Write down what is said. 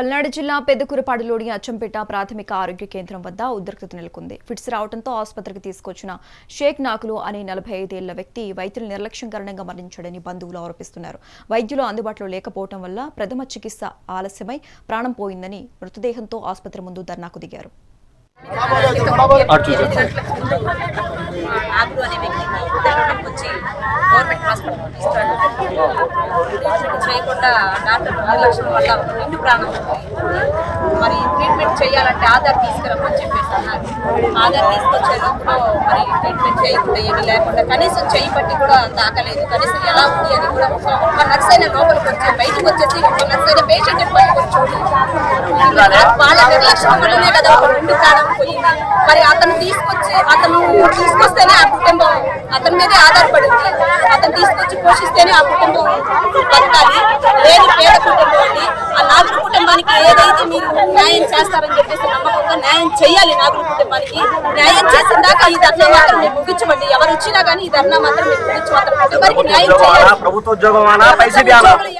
పల్నాడు జిల్లా పెద్దకూరపాడులోని అచ్చంపేట ప్రాథమిక ఆరోగ్య కేంద్రం వద్ద ఉద్రిక్తత నెలకొంది. ఫిట్స్ రావడంతో ఆసుపత్రికి తీసుకొచ్చిన షేక్ నాకులు అనే నలభై ఐదేళ్ళ వ్యక్తి వైద్యుల నిర్లక్ష్యం కారణంగా మరణించాడని బంధువులు ఆరోపిస్తున్నారు. వైద్యులు అందుబాటులో లేకపోవడం వల్ల ప్రథమ చికిత్స ఆలస్యమై ప్రాణం పోయిందని మృతదేహంతో ఆసుపత్రి ముందు ధర్నాకు దిగారు. గవర్నమెంట్ హాస్పిటల్ చేయకుండా డాక్టర్ నిర్లక్ష్యం వల్ల ఒక నిండు ప్రాణం. మరి ట్రీట్మెంట్ చేయాలంటే ఆధార్ తీసుకురమ్మని చెప్పేసి అన్నారు. ఆధార్ తీసుకొచ్చే లోపల మరి ట్రీట్మెంట్ చేయకుండా ఏమీ లేకుండా కనీసం చేయి పట్టి కూడా తాకలేదు. కనీసం ఎలా ఉంది అని కూడా ఒక నర్స్ అయిన లోపలికి వచ్చి బయటకు వచ్చేసి ఒక నర్స్ అయిన పేషెంట్ వాళ్ళ నిర్లక్ష్యం వల్లనే కదా ఒక రెండు ప్రాణం పోయింది మరి అతను తీసుకొచ్చి అతను తీసుకొస్తేనే ఆ కుటుంబం అతని మీదే ఆధారపడి ఉంది అతను తీసుకొచ్చి పోషిస్తేనే ఆ కుటుంబం బతకాలి. లేదు పేద కుటుంబం అండి ఆ నాగుల ఏదైతే మీరు న్యాయం చేస్తారని చెప్పేసి నమ్మకంగా న్యాయం చేయాలి నాగుల కుటుంబానికి న్యాయం చేసిన దాకా ఈ ధర్నా మాత్రం మేము ముగించమండి. ఎవరు వచ్చినా కానీ ఈ ధర్నా మాత్రం మేము ముగించి మాత్రం న్యాయం చేయాలి. ప్రభుత్వ ఉద్యోగులు